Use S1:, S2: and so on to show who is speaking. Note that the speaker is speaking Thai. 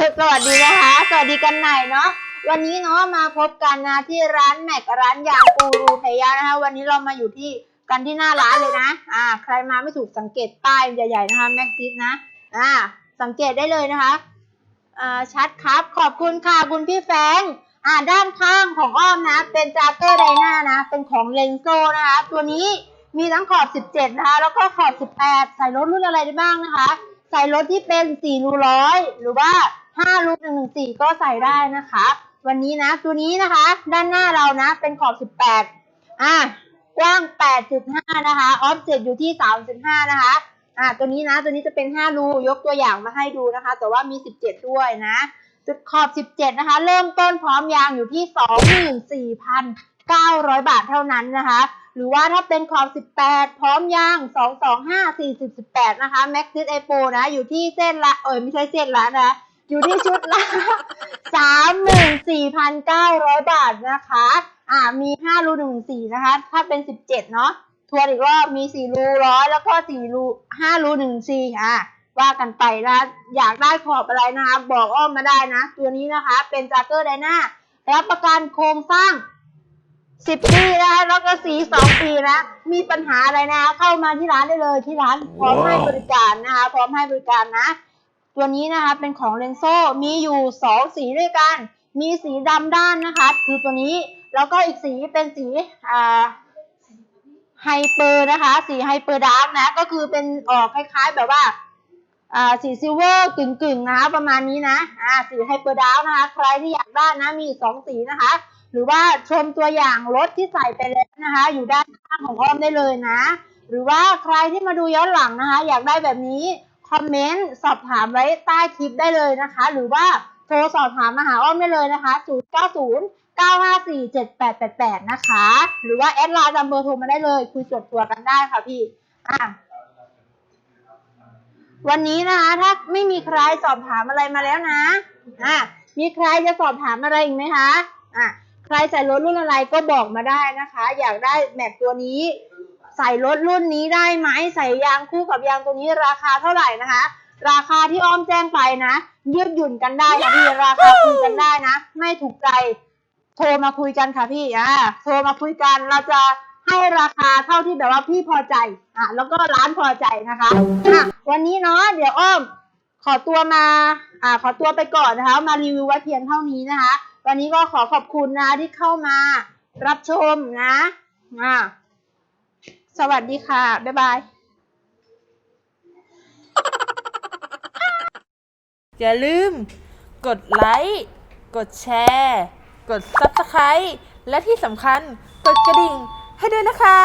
S1: สวัสดีนะคะ สวัสดีกันใหม่เนาะวันนี้เนาะมาพบกันนะที่ร้านแม็กร้านยางกูรูไทยะนะคะ วันนี้เรามาอยู่ที่กันที่หน้าร้านเลยนะ อ่า ใครมาไม่ถูกสังเกตป้ายใหญ่ๆนะคะแม็กซิสนะ อ่า สังเกตได้เลยนะคะอ่าชัดครับขอบคุณค่ะคุณพี่แฟงอ่าด้านข้างของอ้อมนะ เป็นจากเกอร์ไดนานะ เป็นของเลนโซนะคะ ตัวนี้มีทั้งขอบ 17 นะคะ แล้วก็ขอบ 18 ใส่รถรุ่นอะไรได้บ้างนะคะ ใส่รถที่เป็น4รูร้อยหรือว่า 5รู114 ก็ใส่ได้นะคะ วันนี้นะตัวนี้นะคะ ด้านหน้าเรานะเป็นขอบ 18 อะกว้าง 8.5 นะคะออฟเซ็ตอยู่ที่ 35 นะคะอะตัวนี้นะตัวนี้จะเป็น 5 รูยกตัวอย่างมาให้ดูนะคะ แต่ว่ามี 17 ด้วยนะจุดขอบ 17 นะคะ เริ่มต้นพร้อมยางอยู่ที่ 24,900 บาทเท่านั้นนะคะ หรือว่าถ้าเป็นขอบ 18 พร้อมยาง 225 40 18 นะคะ Max d i s Apo นะ อยู่ที่เส้นละ เอยไม่ใช่เส้นละนะ อยู่ที่ชุดละ34,900บาทนะคะ อ่ามี5รู14นะคะ ถ้าเป็น17เจ็ดเนาะ ทวนอีกรอบมี4รูร้อยแล้วก็4รู5รู14อ่าว่ากันไปนะ อยากได้ขอบอะไรนะคะ บอกอ้อมมาได้นะ ตัวนี้นะคะ เป็นจากเกอร์ไดนารับประกันโครงสร้าง10ปีนะคะแล้วก็สี2ปีนะ มีปัญหาอะไรนะ เข้ามาที่ร้านได้เลยที่ร้านพร้อมให้บริการนะคะ พร้อมให้บริการนะ ตัวนี้นะคะเป็นของเลนโซมีอยู่ 2 สีด้วยกัน มีสีดำด้านนะคะ คือตัวนี้แล้วก็อีกสีเป็นสีไฮเปอร์นะคะ สีไฮเปอร์ดาร์กนะ ก็คือเป็นออกคล้ายๆแบบว่าสีซิลเวอร์กึ่งๆนะคะประมาณนี้นะอ่าสีไฮเปอร์ดาวนะคะ ใครที่อยากได้นะมีสองสีนะคะ หรือว่าชมตัวอย่างรถที่ใส่ไปแล้วนะคะ อยู่ด้านข้างของอ้อมได้เลยนะ หรือว่าใครที่มาดูย้อนหลังนะคะ อยากได้แบบนี้ คอมเมนต์สอบถามไว้ใต้คลิปได้เลยนะคะ หรือว่าโทรสอบถามมาหาอ้อมได้เลยนะคะ 090 954 7888 นะคะ หรือว่าแอดไลน์จำเบอร์โทรมาได้เลย คุยส่วนตัวกันได้ค่ะพี่อะวันนี้นะคะ ถ้าไม่มีใครสอบถามอะไรมาแล้วนะอะมีใครจะสอบถามอะไรอีกไหมคะอะใครใส่รถรุ่นอะไรก็บอกมาได้นะคะ อยากได้แม็กตัวนี้ ใส่รถรุ่นนี้ได้ไหมใส่ยางคู่กับยางตัวนี้ราคาเท่าไหร่นะคะ ราคาที่อ้อมแจ้งไปนะยืดหยุ่นกันได้ค่ะพี่ราคาคุยกันได้นะ ไม่ถูกใจโทรมาคุยกันค่ะพี่อ่าโทรมาคุยกันเราจะให้ราคาเท่าที่แบบว่าพี่พอใจอะแล้วก็ร้านพอใจนะคะอะวันนี้เนาะเดี๋ยวอ้อม ขอตัวมาอ่าขอตัวไปก่อนนะคะ มารีวิวไว้เพียงเท่านี้นะคะ วันนี้ก็ขอขอบคุณนะที่เข้ามารับชมนะอ่า สวัสดีค่ะ บ๊ายบาย
S2: อย่าลืม กดไลค์ กดแชร์ กด Subscribe และที่สำคัญ กดกระดิ่งให้ด้วยนะคะ